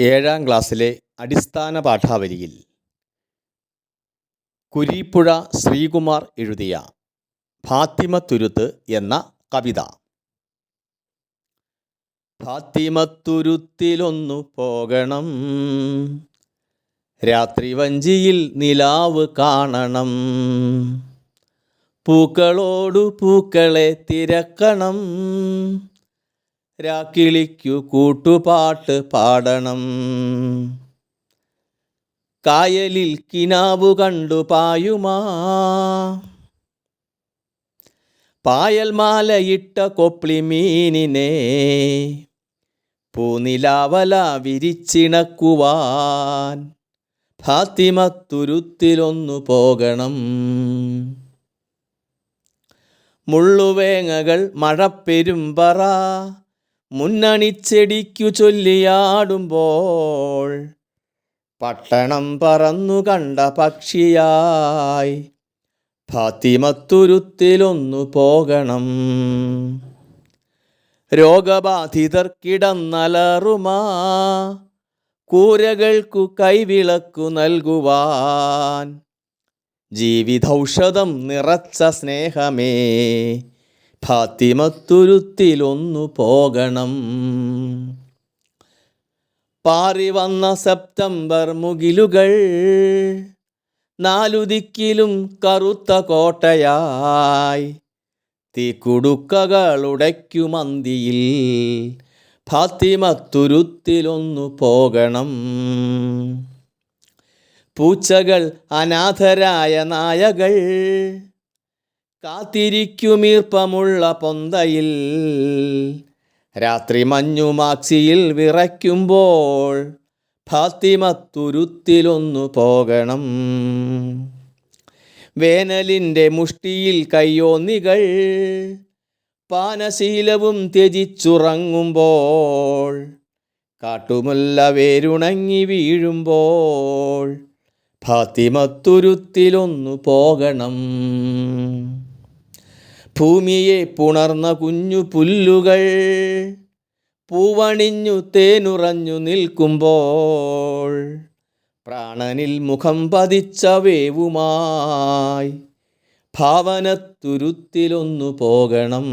ഏഴാം ക്ലാസ്സിലെ അടിസ്ഥാന പാഠാവലിയിൽ കുരീപ്പുഴ ശ്രീകുമാർ എഴുതിയ ഫാത്തിമത്തുരുത്ത് എന്ന കവിത. ഫാത്തിമത്തുരുത്തിലൊന്നു പോകണം. രാത്രി വഞ്ചിയിൽ നിലാവ് കാണണം. പൂക്കളോടു പൂക്കളെ തിരക്കണം. രാക്കിളിക്കു കൂട്ടുപാട്ട് പാടണം. കായലിൽ കിനാവു കണ്ടു പായുമാ. പായൽമാലയിട്ട കൊപ്ലി മീനിനെ പൂനിലാവല വിരിച്ചിണക്കുവാൻ ഫാത്തിമത്തുരുത്തിലൊന്നു പോകണം. മുള്ളുവേങ്ങകൾ മഴപ്പെരുമ്പറ മുന്നണിച്ചെടിക്കു ചൊല്ലിയാടുമ്പോൾ പട്ടണം പറന്നു കണ്ട പക്ഷിയായി ഫാത്തിമത്തുരുത്തിലൊന്നു പോകണം. രോഗബാധിതർ കിടന്നലറുമാ കൂരകൾക്കു കൈവിളക്കു നൽകുവാൻ. ജീവിതൗഷധം നിറച്ച സ്നേഹമേ ഫാത്തിമത്തുരുത്തിലൊന്നു പോകണം. പാറി വന്ന സെപ്റ്റംബർ മുകിലുകൾ നാലു ദിക്കിലും കറുത്ത കോട്ടയായി. തീക്കുടുക്കകളുടയ്ക്കുമന്തിയിൽ ഫാത്തിമത്തുരുത്തിലൊന്നു പോകണം. പൂച്ചകൾ അനാഥരായ നായകൾ കാത്തിരിക്കുമീർപ്പമുള്ള പൊന്തയിൽ. രാത്രി മഞ്ഞു മാക്സിയിൽ വിറയ്ക്കുമ്പോൾ ഫാത്തിമത്തുരുത്തിലൊന്നു പോകണം. വേനലിന്റെ മുഷ്ടിയിൽ കയ്യോന്നികൾ പാനശീലവും ത്യജിച്ചുറങ്ങുമ്പോൾ കാട്ടുമുല്ല വേരുണങ്ങി വീഴുമ്പോൾ ഫാത്തിമത്തുരുത്തിലൊന്നു പോകണം. ഭൂമിയെ പുണർന്ന കുഞ്ഞു പുല്ലുകൾ പൂവണിഞ്ഞു തേനുറഞ്ഞു നിൽക്കുമ്പോൾ പ്രാണനിൽ മുഖം പതിച്ചവേവുമായി ഭാവനത്തുരുത്തിലൊന്നു പോകണം.